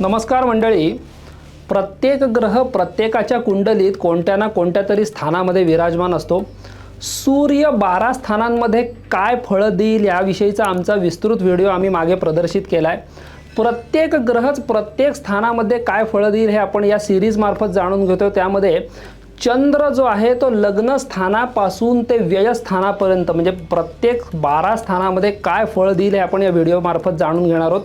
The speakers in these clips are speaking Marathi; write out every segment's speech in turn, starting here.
नमस्कार मंडळी. प्रत्येक ग्रह प्रत्येकाच्या कुंडलीत कोणत्या ना कोणत्या तरी स्थानामध्ये विराजमान असतो. सूर्य बारा स्थानांमध्ये काय फळं देईल याविषयीचा आमचा विस्तृत व्हिडिओ आम्ही मागे प्रदर्शित केला आहे प्रत्येक ग्रहच प्रत्येक स्थानामध्ये काय फळं देईल हे आपण या सिरीजमार्फत जाणून घेतो त्यामध्ये चंद्र जो आहे तो लग्न स्थानापासून ते व्ययस्थानापर्यंत म्हणजे प्रत्येक बारा स्थानामध्ये काय फळ देईल हे आपण या व्हिडिओमार्फत जाणून घेणार आहोत.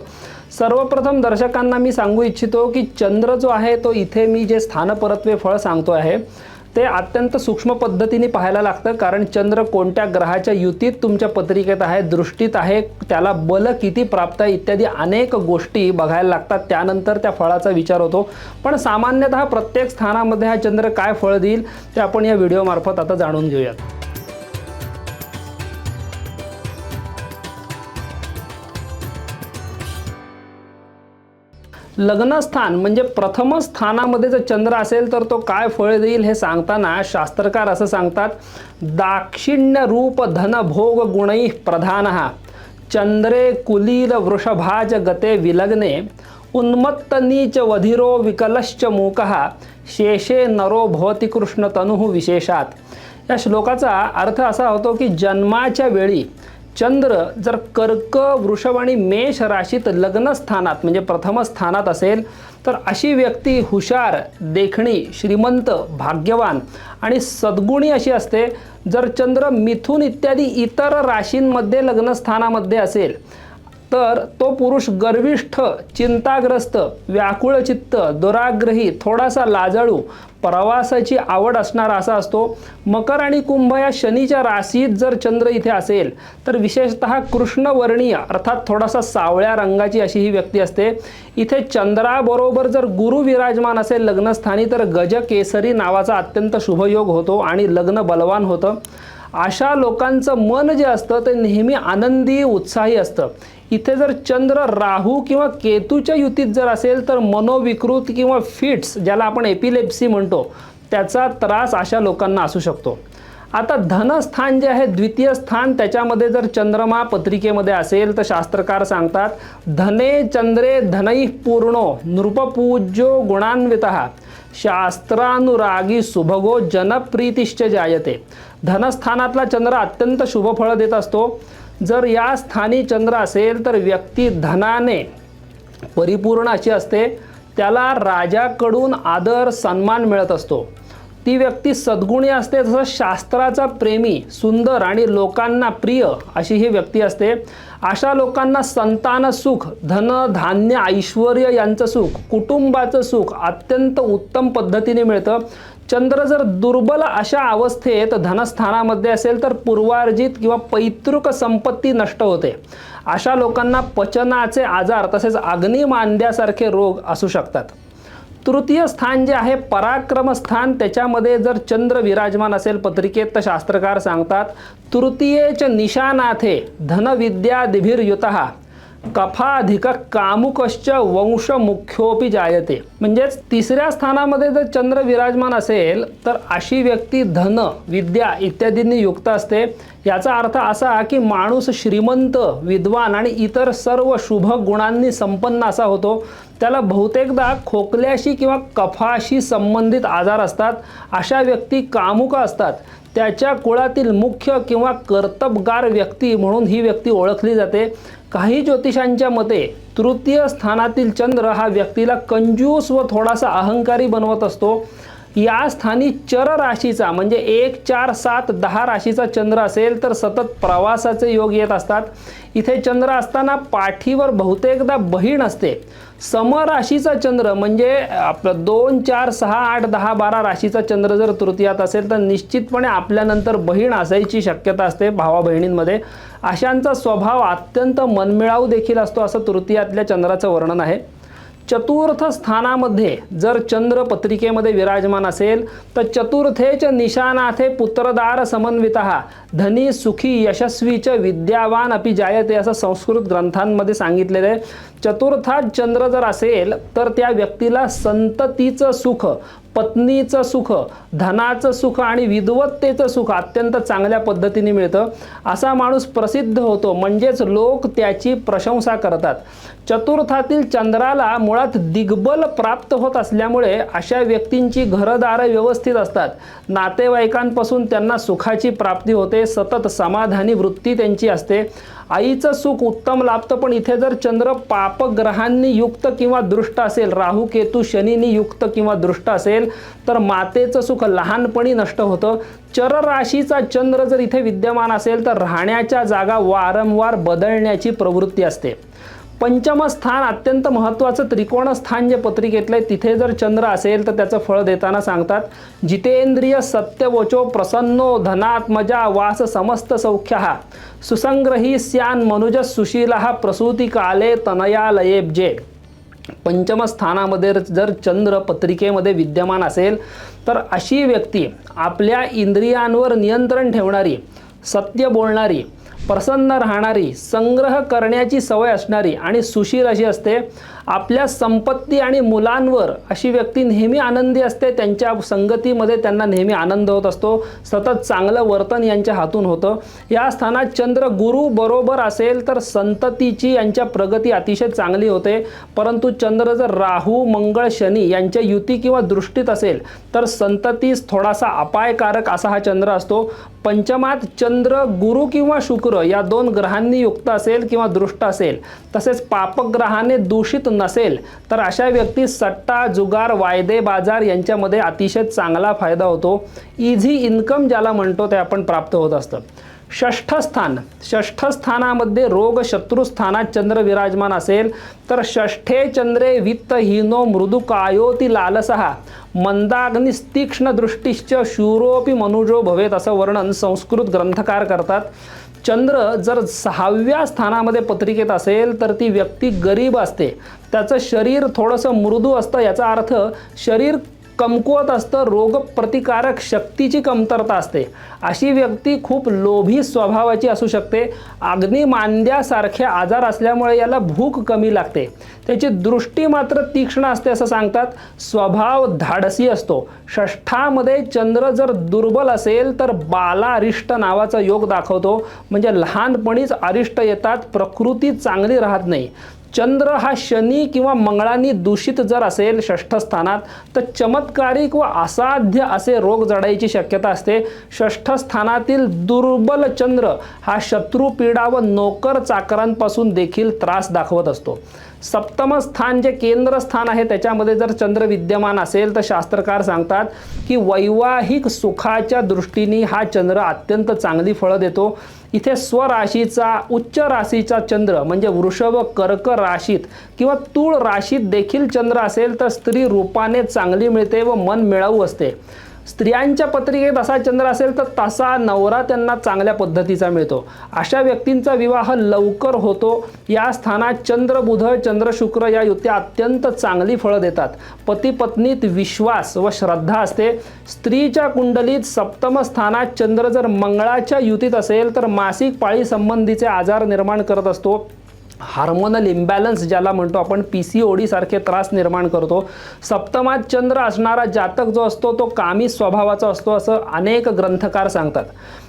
सर्वप्रथम दर्शकांना मी सांगू इच्छितो की चंद्र जो आहे तो इथे मी जे स्थानपरत्वे फळ सांगतो आहे ते अत्यंत सूक्ष्म पद्धतीने पाहायला लागतं. कारण चंद्र कोणत्या ग्रहाच्या युतीत तुमच्या पत्रिकेत आहे दृष्टीत आहे त्याला बल किती प्राप्त आहे इत्यादी अनेक गोष्टी बघायला लागतात. त्यानंतर त्या फळाचा विचार होतो. पण सामान्यतः प्रत्येक स्थानामध्ये हा चंद्र काय फळ देईल ते आपण या व्हिडिओमार्फत आता जाणून घेऊयात. लग्नस्थान म्हणजे प्रथम स्थानामध्ये जर चंद्र असेल तर तो काय फळ देईल हे सांगताना शास्त्रकार असं सांगतात दाक्षिण्य रूप धन भोग गुणै प्रधान चंद्रे कुलील वृषभाज गते विलग्ने उन्मत्त नीच वधिरो विकलश्च मूकः शेषे नरो भवती कृष्ण तनुः विशेषात. या श्लोकाचा अर्थ असा होतो की जन्माच्या वेळी चंद्र जर कर्क वृषभ आणि मेष राशीत लग्नस्थानात म्हणजे प्रथम स्थानात असेल तर अशी व्यक्ती हुशार देखणी श्रीमंत भाग्यवान आणि सद्गुणी अशी असते. जर चंद्र मिथुन इत्यादी इतर राशींमध्ये लग्नस्थानामध्ये असेल तर तो पुरुष गर्विष्ठ चिंताग्रस्त व्याकुळचित्त दुराग्रही थोडासा लाजाळू प्रवासाची आवड असणारा असा असतो. मकर आणि कुंभ या शनीच्या राशीत जर चंद्र इथे असेल तर विशेषतः कृष्णवर्णीय अर्थात थोडासा सावळ्या रंगाची अशी ही व्यक्ती असते. इथे चंद्राबरोबर जर गुरु विराजमान असेल लग्नस्थानी तर गजकेसरी नावाचा अत्यंत शुभयोग होतो आणि लग्न बलवान होतं. अशा लोकांचं मन जे असतं ते नेहमी आनंदी उत्साही असतं. इथे जर चंद्र राहू किंवा केतूच्या युतीत जर असेल तर मनोविकृत किंवा फिट्स ज्याला आपण एपिलेप्सी म्हणतो त्याचा त्रास अशा लोकांना असू शकतो. आता धनस्थान जे आहे द्वितीय स्थान त्याच्यामध्ये जर चंद्रमा पत्रिकेमध्ये असेल तर शास्त्रकार सांगतात धने चंद्रे धनै पूर्णो नृपपूज्यो गुणान्वित शास्त्रानुरागी सुभगो जनप्रीतिश्च जायते. धनस्थानातला चंद्र अत्यंत शुभ फळं देत असतो. जर या स्थानी चंद्र असेल तर व्यक्ती धनाने परिपूर्ण अशी असते. त्याला राजाकडून आदर सन्मान मिळत असतो. ती व्यक्ती सद्गुणी असते तसं शास्त्राचा प्रेमी सुंदर आणि लोकांना प्रिय अशी ही व्यक्ती असते. अशा लोकांना संतान सुख धन धान्य ऐश्वर यांचं सुख कुटुंबाचं सुख अत्यंत उत्तम पद्धतीने मिळतं. चंद्र जर दुर्बल अशा अवस्थेत धनस्थानामध्ये असेल तर पूर्वार्जित किंवा पैतृक संपत्ती नष्ट होते. अशा लोकांना पचनाचे आजार तसेच अग्निमांद्यासारखे रोग असू शकतात. तृतीय स्थान जे आहे पराक्रम स्थान त्याच्यामध्ये जर चंद्र विराजमान असेल पत्रिकेत तर शास्त्रकार सांगतात तृतीयेच निशानाथे धनविद्यादिभिर्युत. कफाधिक कामुकश्च वंश मुख्योपी जायते. म्हणजेच तिसऱ्या स्थानामध्ये जर चंद्र विराजमान असेल तर अशी व्यक्ती धन विद्या इत्यादींनी युक्त असते. याचा अर्थ असा की माणूस श्रीमंत विद्वान आणि इतर सर्व शुभ गुणांनी संपन्न असा होतो. त्याला बहुतेकदा खोकल्याशी किंवा कफाशी संबंधित आजार असतात. अशा व्यक्ती कामुक असतात. त्याच्या कुळातील मुख्य किंवा कर्तबगार व्यक्ती म्हणून ही व्यक्ती ओळखली जाते. काही ज्योतिषांच्या मते तृतीय स्थानातील चंद्र हा व्यक्तीला कंजूस व थोडासा अहंकारी बनवत असतो. या स्थानी चर राशीचा म्हणजे एक चार सात दहा राशीचा चंद्र असेल तर सतत प्रवासाचे योग येत असतात. इथे चंद्र असताना पाठीवर बहुतेकदा बहीण असते. समराशीचा चंद्र म्हणजे आपलं दोन चार सहा आठ दहा बारा राशीचा चंद्र जर तृतीयात असेल तर निश्चितपणे आपल्यानंतर बहीण असायची शक्यता असते भावा बहिणींमध्ये. अशांचा स्वभाव अत्यंत मनमिळाऊ देखील असतो असं तृतीयातल्या चंद्राचं वर्णन आहे. चतुर्थ स्थानामध्ये जर चंद्र पत्रिकेमध्ये विराजमान असेल तर चतुर्थेच निशानाथे पुत्रदार समन्वित धनी सुखी यशस्वीच्या विद्यावान अपि जायते असं संस्कृत ग्रंथांमध्ये सांगितलेलं आहे. चतुर्थात चंद्र जर असेल तर त्या व्यक्तीला संततीचं सुख पत्नीचं सुख धनाचं सुख आणि विद्वत्तेचं सुख अत्यंत चांगल्या पद्धतीने मिळतं. असा माणूस प्रसिद्ध होतो म्हणजेच लोक त्याची प्रशंसा करतात. चतुर्थातील चंद्राला मुळात दिग्बल प्राप्त होत असल्यामुळे अशा व्यक्तींची घरदारं व्यवस्थित असतात. नातेवाईकांपासून त्यांना सुखाची प्राप्ती होते. सतत समाधानी वृत्ती त्यांची असते. आईचं सुख उत्तम लाभतं पण इथे जर चंद्र पापग्रहांनी युक्त किंवा दृष्ट असेल राहू केतू शनीनी युक्त किंवा दृष्ट असेल तर मातेचं सुख लहानपणी नष्ट होतं. चरराशीचा चंद्र जर इथे विद्यमान असेल तर राहण्याच्या जागा वारंवार बदलण्याची प्रवृत्ती असते. पंचम स्थान अत्यंत महत्त्वाचं त्रिकोण स्थान जे पत्रिकेतलं आहे तिथे जर चंद्र असेल तर त्याचं फळ देताना सांगतात जितेंद्रिय सत्यवचो प्रसन्नो धनात्मजा वास समस्त सौख्य। हा सुसंग्रही स्यान मनुज सुशीला हा प्रसूती काले तनयालयेब्जे। पंचमस्थानामध्ये जर चंद्र पत्रिकेमध्ये विद्यमान असेल तर अशी व्यक्ती आपल्या इंद्रियांवर नियंत्रण ठेवणारी सत्य बोलणारी प्रसन्न राहणारी संग्रह करण्याची सवय असणारी आणि सुशील अशी असते आपल्या संपत्ती आणि मुलांवर अशी व्यक्ती नेहमी आनंदी असते. त्यांच्या संगतीमध्ये त्यांना नेहमी आनंद होत असतो. सतत चांगलं वर्तन यांच्या हातून होतं. या स्थानात चंद्र गुरु बरोबर असेल तर संततीची यांच्या प्रगती अतिशय चांगली होते. परंतु चंद्र जर राहू मंगळ शनी यांच्या युती किंवा दृष्टीत असेल तर संततीस थोडासा अपायकारक असा हा चंद्र असतो. पंचमात चंद्र गुरु किंवा शुक्र या दोन ग्रहांनी युक्त असेल किंवा दृष्ट असेल. तसेच पापग्रहाने दूषित नसेल तर अशा व्यक्ती सट्टा जुगार वायदे बाजार यांच्यामध्ये अतिशय चांगला फायदा होतो. इझी इन्कम ज्याला म्हणतो ते आपण प्राप्त होत असतं षष्ठस्थान. षष्ठस्थानामध्ये रोग शत्रुस्थानात चंद्र विराजमान असेल तर षष्ठे चंद्रे वित्तहीनो मृदू कायोती लालसहा मंदाग्नी तीक्ष्ण दृष्टीश्च शूरोपी मनुजो भवेत असं वर्णन संस्कृत ग्रंथकार करतात. चंद्र जर सहाव्या स्थानामध्ये पत्रिकेत असेल तर ती व्यक्ती गरीब असते. त्याचं शरीर थोडंसं मृदू असतं याचा अर्थ शरीर कमकुवत असतं रोगप्रतिकारक शक्तीची कमतरता असते. अशी व्यक्ती खूप लोभी स्वभावाची असू शकते. अग्निमांद्यासारखे आजार असल्यामुळे याला भूक कमी लागते. त्याची दृष्टी मात्र तीक्ष्ण असते असं सांगतात. स्वभाव धाडसी असतो. षष्ठामध्ये चंद्र जर दुर्बल असेल तर बाला अरिष्ट नावाचा योग दाखवतो. म्हणजे लहानपणीच अरिष्ट येतात प्रकृती चांगली राहत नाही. चंद्र हा शनी किंवा मंगळानी दूषित जर असेल षष्ठ स्थानात तर चमत्कारिक व असाध्य असे रोग जडायची शक्यता असते. षष्ठ स्थानातील दुर्बल चंद्र हा शत्रू पीडा व नोकर चाकरांपासून देखील त्रास दाखवत असतो. सप्तम स्थान जे केंद्रस्थान आहे त्याच्यामध्ये जर चंद्र विद्यमान असेल तर शास्त्रकार सांगतात की वैवाहिक सुखाच्या दृष्टीने हा चंद्र अत्यंत चांगली फळं देतो. इथे स्वराशीचा उच्च राशीचा चंद्र म्हणजे वृषभ कर्क राशीत किंवा तूळ राशीत देखील चंद्र असेल तर स्त्री रूपाने चांगली मिळते व मन मिळावू असते. स्त्रियांच्या पत्रिकेत असा चंद्र असेल तर तसा नवरा त्यांना चांगल्या पद्धतीचा मिळतो. अशा व्यक्तींचा विवाह लवकर होतो. या स्थानात चंद्र बुध चंद्र शुक्र या युत्या अत्यंत चांगली फळं देतात. पती पत्नीत विश्वास व श्रद्धा असते. स्त्रीच्या कुंडलीत सप्तम स्थानात चंद्र जर मंगळाच्या युतीत असेल तर मासिक पाळी संबंधीचे आजार निर्माण करत असतो. हार्मोनल इम्बॅलन्स ज्याला म्हणतो आपण पी सी ओडी सारखे त्रास निर्माण करतो. सप्तमात चंद्र असणारा जातक जो असतो तो कामी स्वभावाचा असतो असं अनेक ग्रंथकार सांगतात.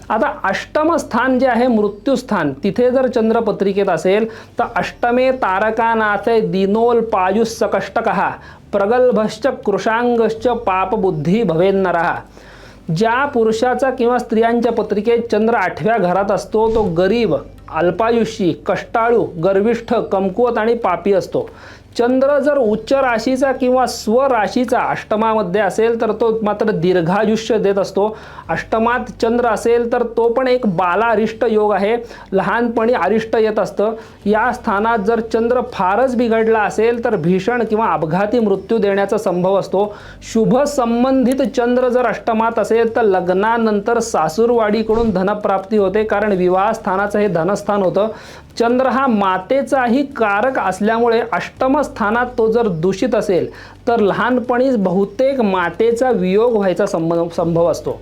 आता अष्टम स्थान जे आहे मृत्यूस्थान तिथे जर चंद्रपत्रिकेत असेल तर अष्टमे तारकानाथे दिनोल पायुस सकष्टकहा प्रगल्भश्च कृशांगश्च पापबुद्धी भवेन्नरहा ज्या पुरुषाचा किंवा स्त्रियांच्या पत्रिकेत चंद्र आठव्या घरात असतो तो गरीब अल्पायुषी कष्टाळू गर्विष्ठ कमकुवत आणि पापी असतो. चंद्र जर उच्च राशीचा किंवा स्वराशीचा अष्टमामध्ये असेल तर तो मात्र दीर्घायुष्य देत असतो. अष्टमात चंद्र असेल तर तो पण एक बालारिष्ट योग आहे. लहानपणी अरिष्ट येत असतं. या स्थानात जर चंद्र फारच बिघडला असेल तर भीषण किंवा अपघाती मृत्यू देण्याचा संभव असतो. शुभ संबंधित चंद्र जर अष्टमात असेल तर लग्नानंतर सासूरवाडीकडून धनप्राप्ती होते कारण विवाह स्थानाचं हे धनस्थान होतं. चंद्र हा मातेचाही कारक असल्यामुळे अष्टम स्थानात तो जर दूषित असेल तर लहानपणीच बहुतेक मातेचा वियोग व्हायचा संबंध संभव असतो.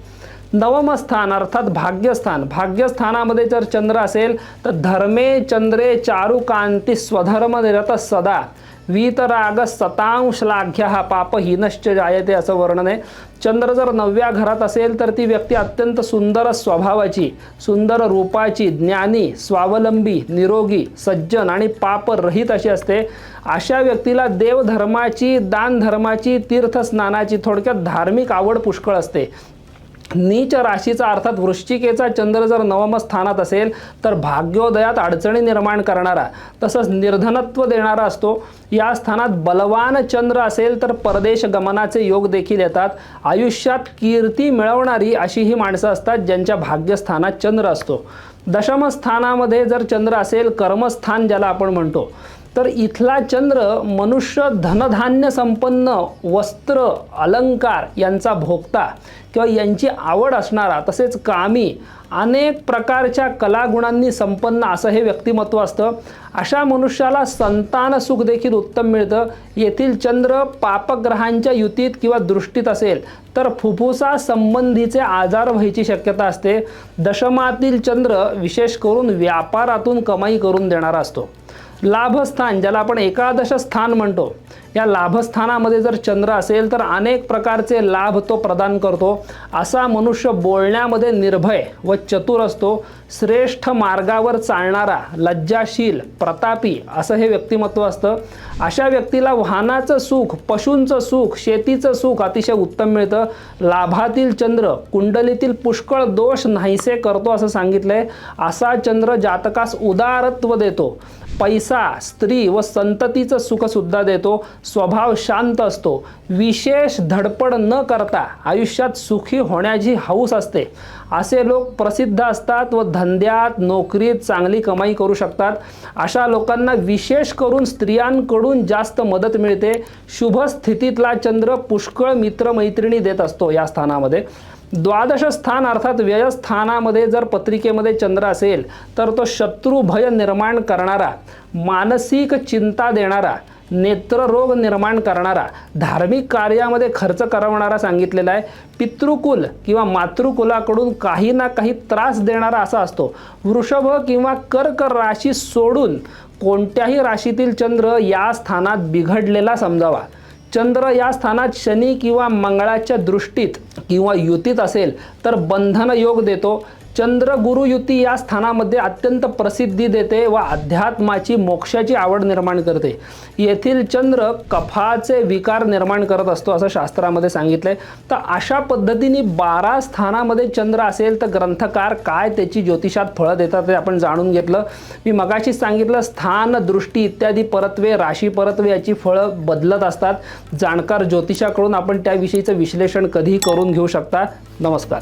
नवम स्थान अर्थात भाग्यस्थान. भाग्यस्थानामध्ये जर चंद्र असेल तर धर्मे चंद्रे चारुकांती स्वधर्म निरत सदा. वीतराग सतांश हा पाप हिनश्च जायते असं वर्णन. आहे चंद्र जर नवव्या घरात असेल तर ती व्यक्ती अत्यंत सुंदर स्वभावाची सुंदर रूपाची ज्ञानी स्वावलंबी निरोगी सज्जन आणि पापरहित अशी असते. अशा व्यक्तीला देवधर्माची दान धर्माची तीर्थस्नानाची थोडक्यात धार्मिक आवड पुष्कळ असते. नीच राशीचा अर्थात वृश्चिकेचा चंद्र जर नवम स्थानात असेल तर भाग्योदयात अडचणी निर्माण करणारा तसंच निर्धनत्व देणारा असतो. या स्थानात बलवान चंद्र असेल तर परदेश गमनाचे योग देखील येतात. आयुष्यात कीर्ती मिळवणारी अशी ही माणसं असतात ज्यांच्या भाग्यस्थानात चंद्र असतो. दशमस्थानामध्ये जर चंद्र असेल कर्मस्थान ज्याला आपण म्हणतो तर इथला चंद्र मनुष्य धनधान्य संपन्न वस्त्र अलंकार यांचा भोगता किंवा यांची आवड असणारा तसेच कामी अनेक प्रकारच्या कलागुणांनी संपन्न असं हे व्यक्तिमत्व असतं. अशा मनुष्याला संतान सुख देखील उत्तम मिळतं. येथील चंद्र पापग्रहांच्या युतीत किंवा दृष्टीत असेल तर फुफ्फुसा संबंधीचे आजार व्हायची शक्यता असते. दशमातील चंद्र विशेष करून व्यापारातून कमाई करून देणारा असतो. लाभस्थान ज्याला आपण एकादश स्थान म्हणतो या लाभस्थानामध्ये जर चंद्र असेल तर अनेक प्रकारचे लाभ तो प्रदान करतो. असा मनुष्य बोलण्यामध्ये निर्भय व चतुर असतो. श्रेष्ठ मार्गावर चालणारा लज्जाशील प्रतापी असं हे व्यक्तिमत्व असतं. अशा व्यक्तीला वाहनाचं सुख पशूंचं सुख शेतीचं सुख अतिशय उत्तम मिळतं. लाभातील चंद्र कुंडलीतील पुष्कळ दोष नाहीसे करतो असं सांगितलंय. असा चंद्र जातकास उदारत्व देतो. पैसा स्त्री व संततीचं सुखसुद्धा देतो स्वभाव शांत असतो. विशेष धडपड न करता आयुष्यात सुखी होण्याची हौस असते. असे लोक प्रसिद्ध असतात व धंद्यात नोकरीत चांगली कमाई करू शकतात. अशा लोकांना विशेष करून स्त्रियांकडून जास्त मदत मिळते. शुभ स्थितीतला चंद्र पुष्कळ मित्रमैत्रिणी देत असतो या स्थानामध्ये. द्वादश स्थान अर्थात व्ययस्थानामध्ये जर पत्रिकेमध्ये चंद्र असेल तर तो शत्रुभय निर्माण करणारा मानसिक चिंता देणारा नेत्ररोग निर्माण करणारा धार्मिक कार्यामध्ये खर्च करवणारा सांगितलेला आहे. पितृकुल किंवा मातृकुलाकडून काही ना काही त्रास देणारा असा असतो. वृषभ किंवा कर्क राशी सोडून कोणत्याही राशीतील चंद्र या स्थानात बिघडलेला समजावा. चंद्र या स्थानात शनी किंवा मंगळाच्या दृष्टीत किंवा युतीत असेल तर बंधन योग देतो. चंद्र गुरु युती या स्थानामध्ये अत्यंत प्रसिद्धी देते व अध्यात्माची मोक्षाची आवड निर्माण करते. येथील चंद्र कफाचे विकार निर्माण करत असतो असं शास्त्रामध्ये सांगितलंय. तर अशा पद्धतीने बारा स्थानामध्ये चंद्र असेल तर ग्रंथकार काय त्याची ज्योतिषात फळं देतात ते आपण जाणून घेतलं. मी मगाशीच सांगितलं स्थान दृष्टी इत्यादी परत्वे राशी परत्वे याची फळं बदलत असतात. जाणकार ज्योतिषाकडून आपण त्याविषयीचं विश्लेषण कधीही करून घेऊ शकता. नमस्कार.